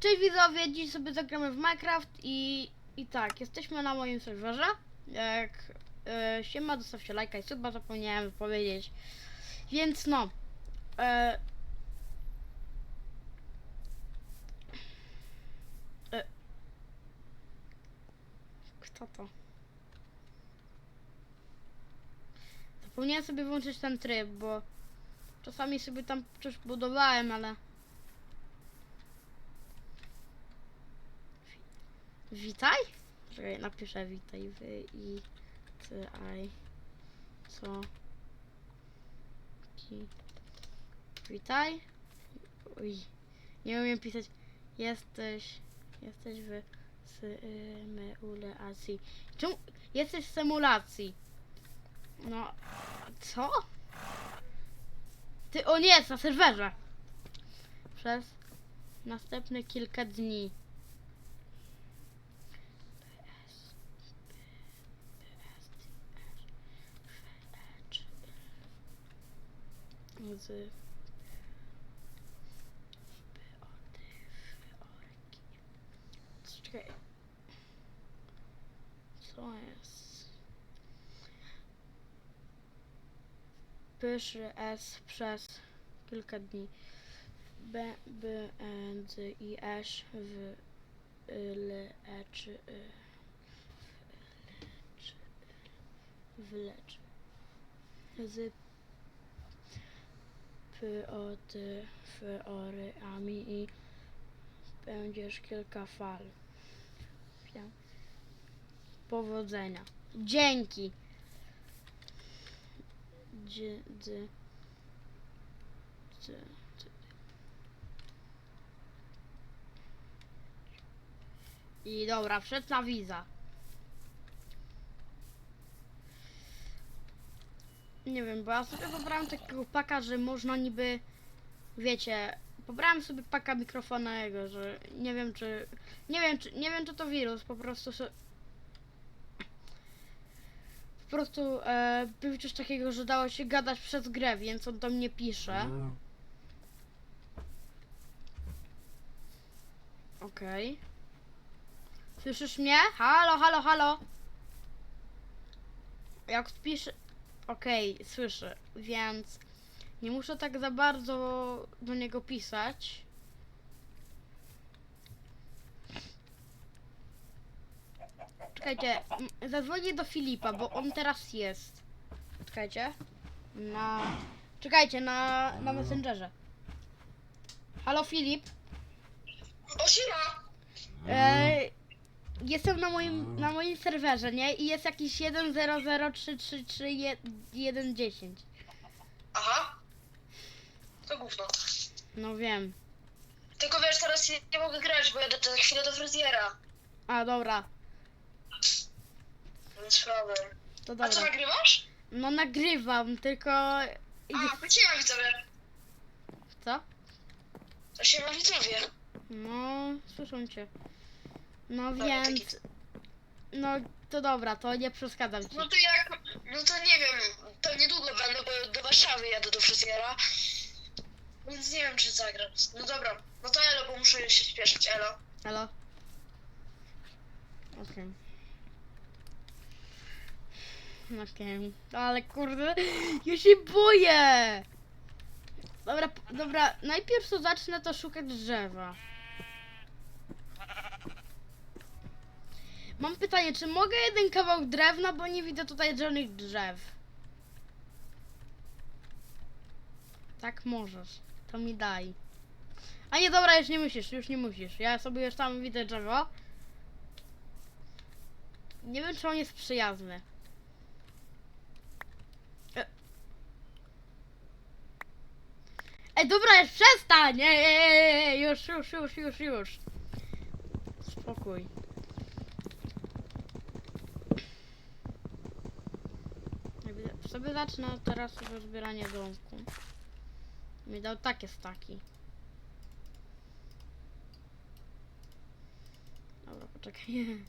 Cześć widzowie, dziś sobie zagramy w Minecraft i, i tak, jesteśmy na moim serwerze. Jak e, siema, zostawcie lajka i suba, zapomniałem powiedzieć. Więc no. E, e, kto to? Zapomniałem sobie włączyć ten tryb, bo czasami sobie tam coś budowałem, ale... Witaj? Czekaj, napiszę witaj wy i ty aj. Co? Ki. Witaj. Oj, nie umiem pisać. Jesteś jesteś w symulacji. Czemu? Jesteś w symulacji. No co? Ty o nie jest na serwerze. Przez następne kilka dni z Czekaj. Co jest? Pyszy S przez kilka dni. B, B, N, D, I, S, W, L, E, czy, Y, Wlecz. Z, P, O, T, F, O, R, A, M, I. Będziesz kilka fal. Powodzenia. Dzięki. Dzi, dy, dy, dy. I dobra, wszedł na wiza. Nie wiem, bo ja sobie pobrałem takiego paka, że można niby, wiecie, pobrałem sobie paka mikrofonowego, że nie wiem czy, nie wiem czy, nie wiem czy to wirus, po prostu so, po prostu e, był coś takiego, że dało się gadać przez grę, więc on do mnie pisze. Okej. Słyszysz mnie? Halo, halo, halo. Jak pisze... Okej, słyszę, więc nie muszę tak za bardzo do niego pisać. Czekajcie, zadzwonię do Filipa, bo on teraz jest. Czekajcie. Na... Czekajcie, na, na Messengerze. Halo Filip. O siema! E, jestem na moim, na moim serwerze, nie? I jest jakiś 100333110. Aha. To gówno. No wiem. Tylko wiesz, teraz nie, mogę grać, bo jadę za chwilę do fryzjera. A dobra, Więc problem. to A co dobra. nagrywasz? No nagrywam, tylko... A, to siema widzowie. Co? To siema widzowie. No, słyszę cię. No Dobra, więc... No to dobra, to nie przeszkadzam ci. No to jak, no to nie wiem, to niedługo będę, bo do Warszawy jadę do fryzjera. Więc nie wiem, czy zagram. No dobra, no to elo, bo muszę się śpieszyć, elo. Halo? Okej. Okej. Ale kurde, ja się boję! Dobra, p- dobra, najpierw to zacznę to szukać drzewa. Mam pytanie, czy mogę jeden kawałek drewna, bo nie widzę tutaj żadnych drzew. Tak możesz, to mi daj. A nie, dobra, już nie musisz, już nie musisz. Ja sobie już tam widzę drzewo. Nie wiem, czy on jest przyjazny. E. Ej, dobra, już przestań! Ej, ej, ej, ej, już, już, już, już, już. Spokój. Sobie zacznę teraz rozbieranie domku. Mi dał takie staki. Dobra, poczekaj.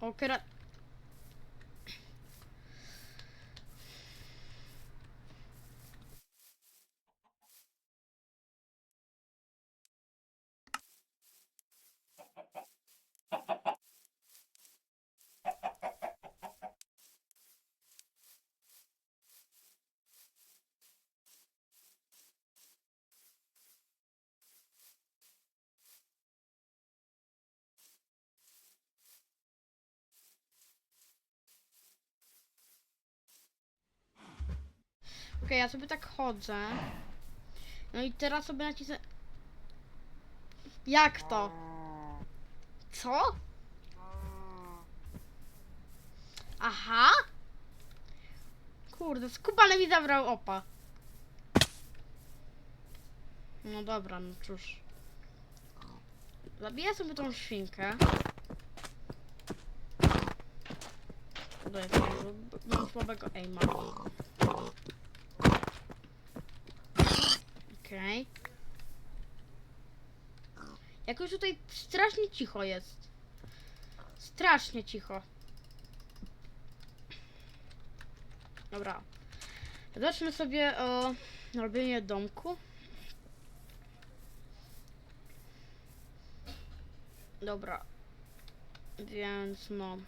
O, Okej, ja sobie tak chodzę. No i teraz sobie nacisnę... Jak to? Co? Aha! Kurde, skubany mi zabrał opa. No dobra, no cóż. Zabiję sobie tą świnkę. Sobie, mam słabego aima. Okej. Jakoś tutaj strasznie cicho jest. Strasznie cicho. Dobra. Zacznę sobie o robienie domku. Dobra. Więc no.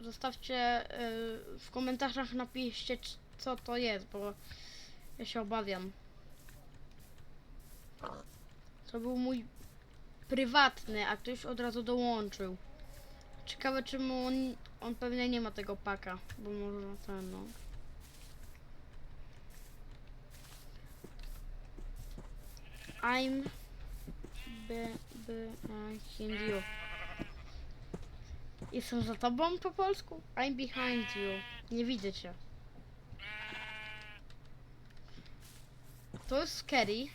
Zostawcie y, w komentarzach napiszcie co to jest, bo ja się obawiam. To był mój prywatny, a ktoś od razu dołączył. Ciekawe czemu on, on pewnie nie ma tego paka, bo może ten no. I'm be, behind you. Jestem za tobą po polsku? I'm behind you. Nie widzę cię. To jest scary.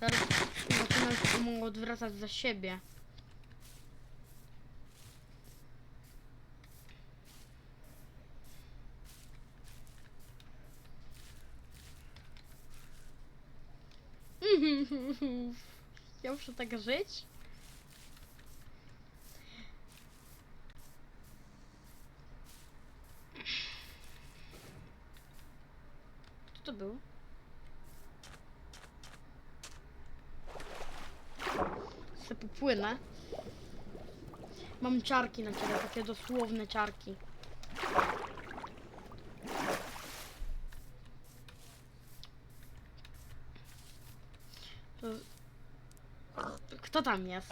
Zaraz zaczynam mu odwracać za siebie. Ja muszę tak żyć? Było? Se popłynę. Mam ciarki na ciebie, takie dosłowne ciarki. To... Kto tam jest?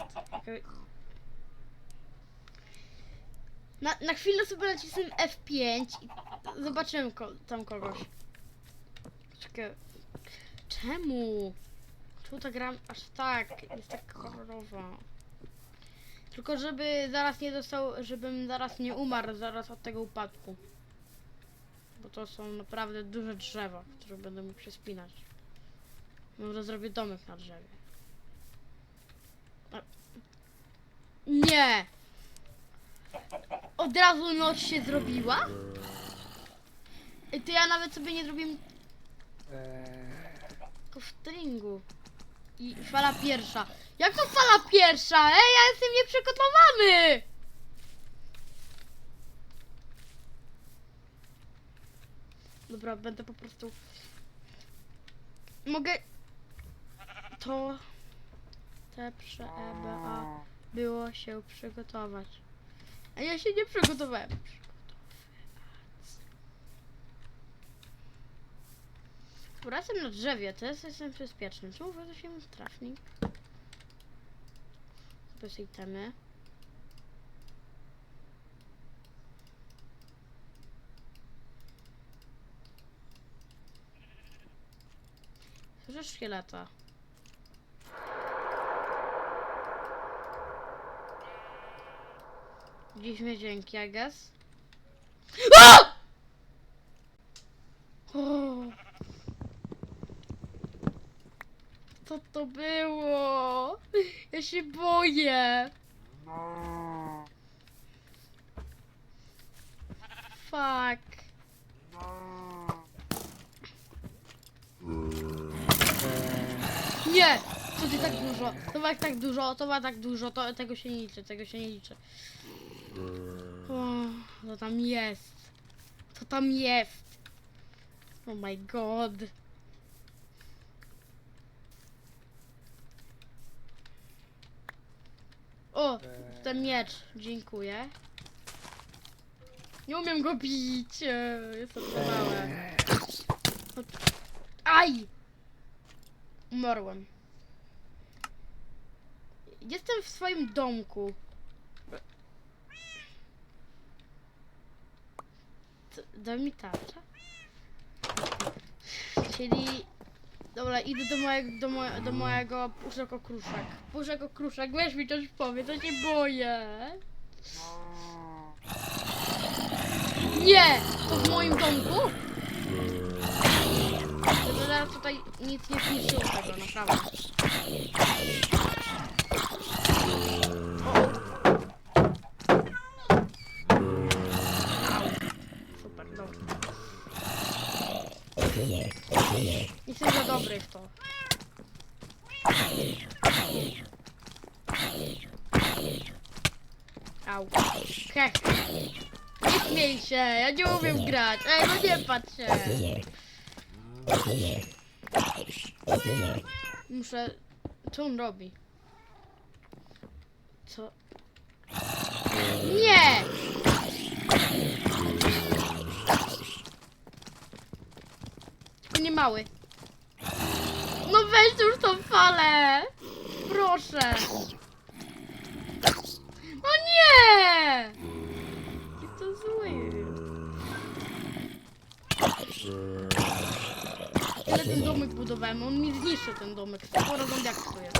Na, na chwilę sobie nacisnę F5 i zobaczymy ko tam kogoś. Czekaj. Czemu? Czemu ta gra aż tak jest tak horrorowa? Tylko żeby zaraz nie dostał, żebym zaraz nie umarł zaraz od tego upadku. Bo to są naprawdę duże drzewa, w których będę mógł się spinać. Może zrobię domek na drzewie. Nie! Od razu noc się zrobiła? Ej, To ja nawet sobie nie zrobiłem tylko w stringu. I fala pierwsza. Jak to fala pierwsza? Ej, ja jestem nieprzygotowany! Dobra, będę po prostu... Mogę... To... Te prze EBA było się przygotować. A ja się nie przygotowałem. Jestem na drzewie, teraz jestem bezpieczny. Czemu wy się trafnik? Bez itemy. Słyszę. Dziś mnie dzięki, I guess. A! O! Co to było? Ja się boję. Fuck. Nie! Co ty tak dużo? To ma tak dużo, to ma tak dużo, to tego się nie liczy, tego się nie liczy. O, co tam jest? Co tam jest? Oh my god. O, ten miecz, dziękuję. Nie umiem go bić, e, jestem za małe. Aj! Umarłem. Jestem w swoim domku. Daj mi? Czyli... Dobra, idę do mojego, do, moje, do mojego puszek okruszek. Puszek okruszek, weź mi coś powie, to się boję. Nie! To w moim domku? To zaraz tutaj nic nie zniszczyło tego, naprawdę. Dobry w to. Au. Nie śmiej się, ja nie umiem grać. Ej, no nie patrz się. Muszę... Co on robi? Co? Nie! Nie mały. No weź już tą falę! Proszę! O nie! Jaki to zły. Ja ten domek budowałem, on mi zniszczy ten domek. Sporo zombiaków tu jest.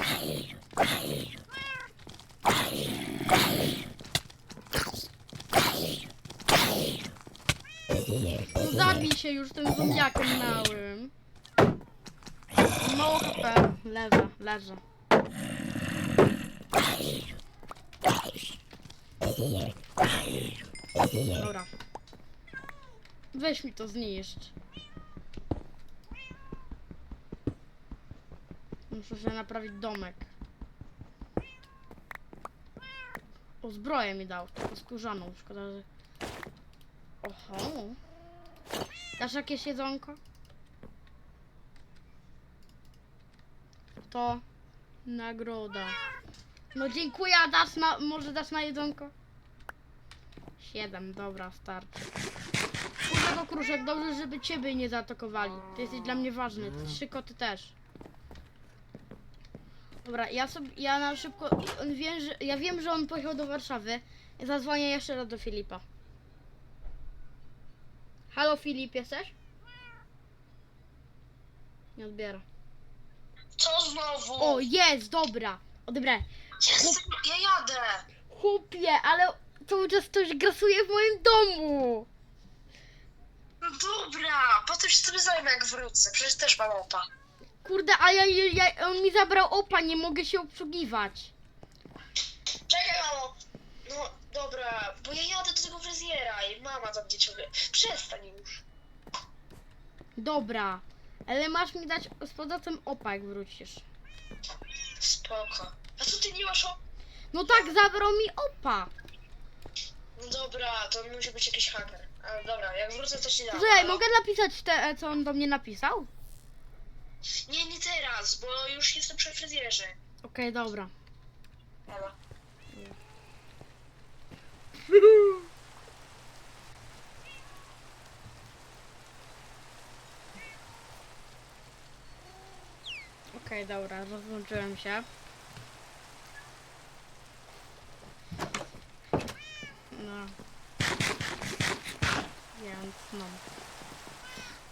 No zabij się już tym zombiakiem małym. HP. Leżę, leżę. Dobra. Weź mi to zniszcz. Muszę sobie naprawić domek. O, zbroję mi dał, taką skórzaną. Szkoda, że... Oho. Dasz jakieś jedzonko? Nagroda. No dziękuję, a dasz na, może dasz na jedzonko? Siedem, dobra, starczy. Kurde, kruszek, dobrze, żeby ciebie nie zaatakowali. Ty jesteś dla mnie ważny, trzy koty też. Dobra, ja sobie, ja na szybko, on wie, że, ja wiem, że on pojechał do Warszawy. Zadzwonię jeszcze raz do Filipa. Halo Filip, jesteś? Nie odbiera. Co znowu? O, jest, dobra. Odebrę. Jestem, ja jadę. Chłopie, ale cały czas ktoś grasuje w moim domu. No dobra, potem się sobie zajmę jak wrócę. Przecież też mam opa. Kurde, a ja, ja, on mi zabrał opa, nie mogę się obsługiwać. Czekaj, mamo. No dobra, bo ja jadę do tego fryzjera i mama do mnie ciągle. Przestań już. Dobra, ale masz mi dać z powrotem opa, jak wrócisz. Spoko. A co ty nie masz op... No tak, zabrał mi opa. No dobra, to musi być jakiś haker. Ale dobra, jak wrócę to ci dam. Słuchaj, mogę napisać te, co on do mnie napisał? Nie, nie teraz, bo już jestem przy fryzjerze. Okej, dobra. Dobra. Okej, dobra, rozłączyłem się. No. Więc no.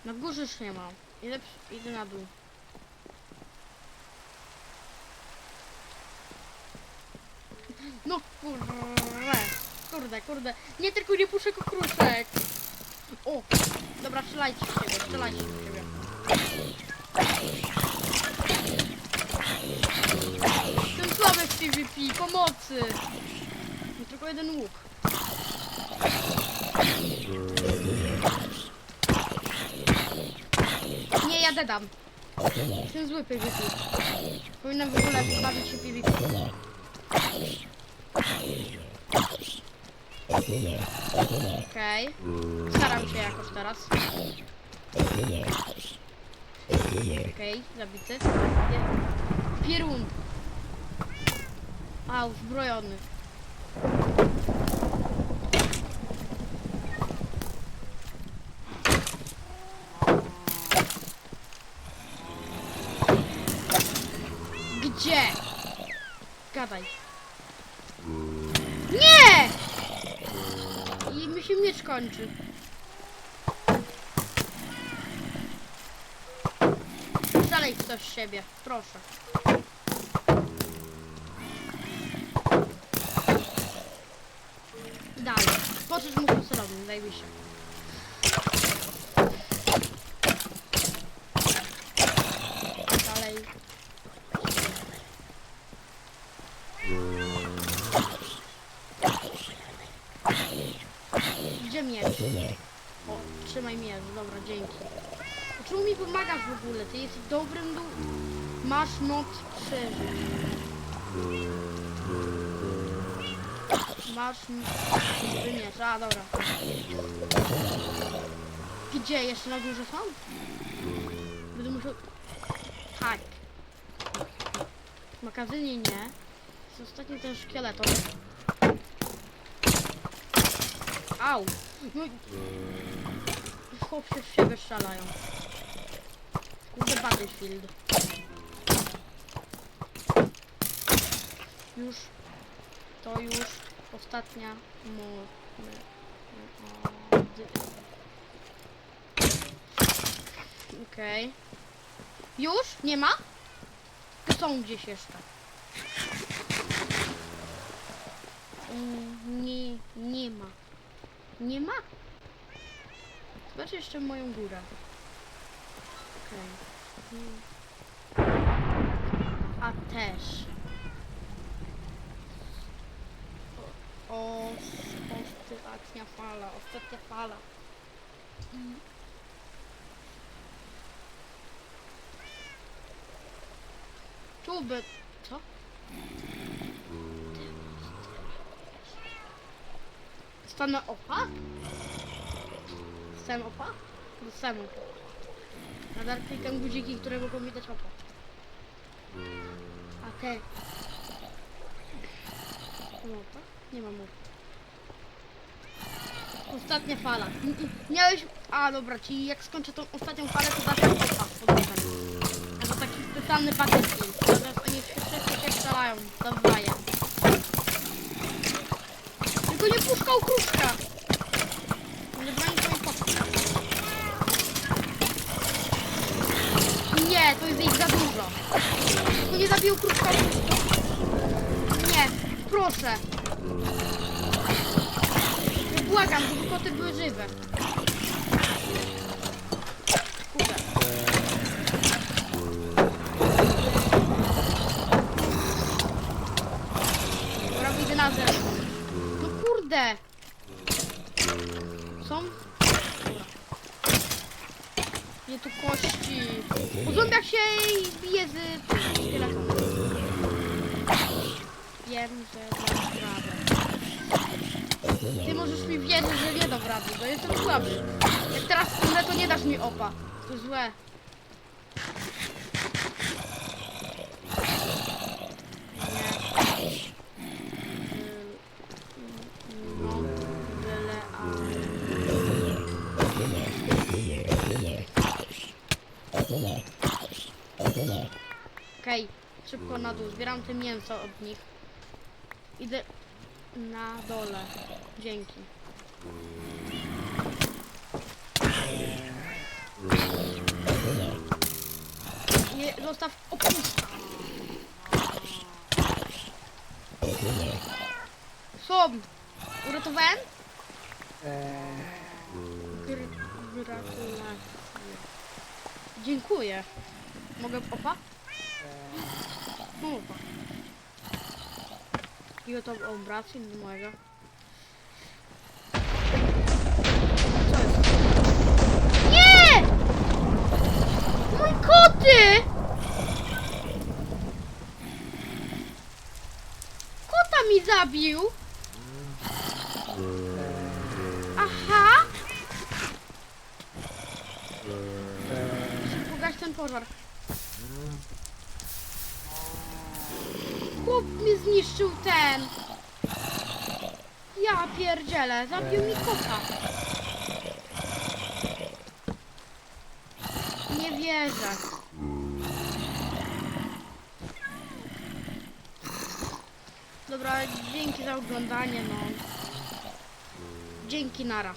Na górze już nie ma. Idę, idę na dół. No kurde. Kurde, kurde. Nie tylko nie puszczę kruszek. O! Dobra, strzelajcie w siebie, strzelajcie w siebie. Jestem słaby w PvP, pomocy! Mam tylko jeden łuk. Nie, ja dedam. Jestem zły PvP. Powinnam w ogóle bawić się PvP. Okej. Staram się jakoś teraz. Okej, zabity. Je- Pierun. A, uzbrojony. Gdzie? Gadaj. Nie! I mi się miecz kończy. Strzelaj ktoś z siebie, proszę. Dalej. Poczuć mu konsolowym, zajebiście. Dalej. Gdzie miecz? O, trzymaj miecz, dobra, dzięki. Czemu mi pomagasz w ogóle? Ty jesteś dobrym du... Masz noc przeżyć. Masz niby miecz, a dobra. Gdzie? Jeszcze na górze są? Będę musiał... Tak. W magazynie nie. Jest ostatni ten szkieleton. Au! No... i- Chłop się w siebie strzelają. Battlefield. Już. To już ostatnia dy- Okej. Już? Nie ma? Są gdzieś jeszcze. Mm, Nie, nie ma. Nie ma? Zobacz jeszcze moją górę. Okej. Mm. A też. O, ostatnia fala, ostatnia fala. I... Tu by... Co? Stanę opa? Dostałem opa? Dostałem opa. Nadal klikam guziki, które mogą mi dać opa. A te... Nie mam opa. Ostatnia fala. Miałeś... A dobra, czyli jak skończę tą ostatnią falę, to dasz mi opa. Podnoszę. A to taki specjalny battlefield. Teraz oni wszyscy się strzelają. Dawaj. Tylko nie puszczał kruszka. Nie broni swoim pokoju. To jest ich za dużo. Tylko nie zabił kruszka. Nie, proszę. Ja błagam, żeby koty były żywe. Się bije z szkieletem. Wiem, że dam radę. Ty możesz mi wierzyć, że nie dam rady, bo jestem słaby. Jak teraz umrę, to nie dasz mi opa. To złe. Szybko na dół. Zbieram te mięso od nich. Idę na dole. Dzięki. Nie, zostaw opuszcza. Są! Uratowałem? Gr gratulacje. Dziękuję. Mogę opa? No opa. I oto obracy do mojego. Co jest? Nie! Mój mi zabił! Aha! Muszę Pogaś ten pożar. Chłop mi zniszczył ten. Ja pierdzielę, zabił mi kota. Nie wierzę. Dobra, dzięki za oglądanie, no. Dzięki, Nara.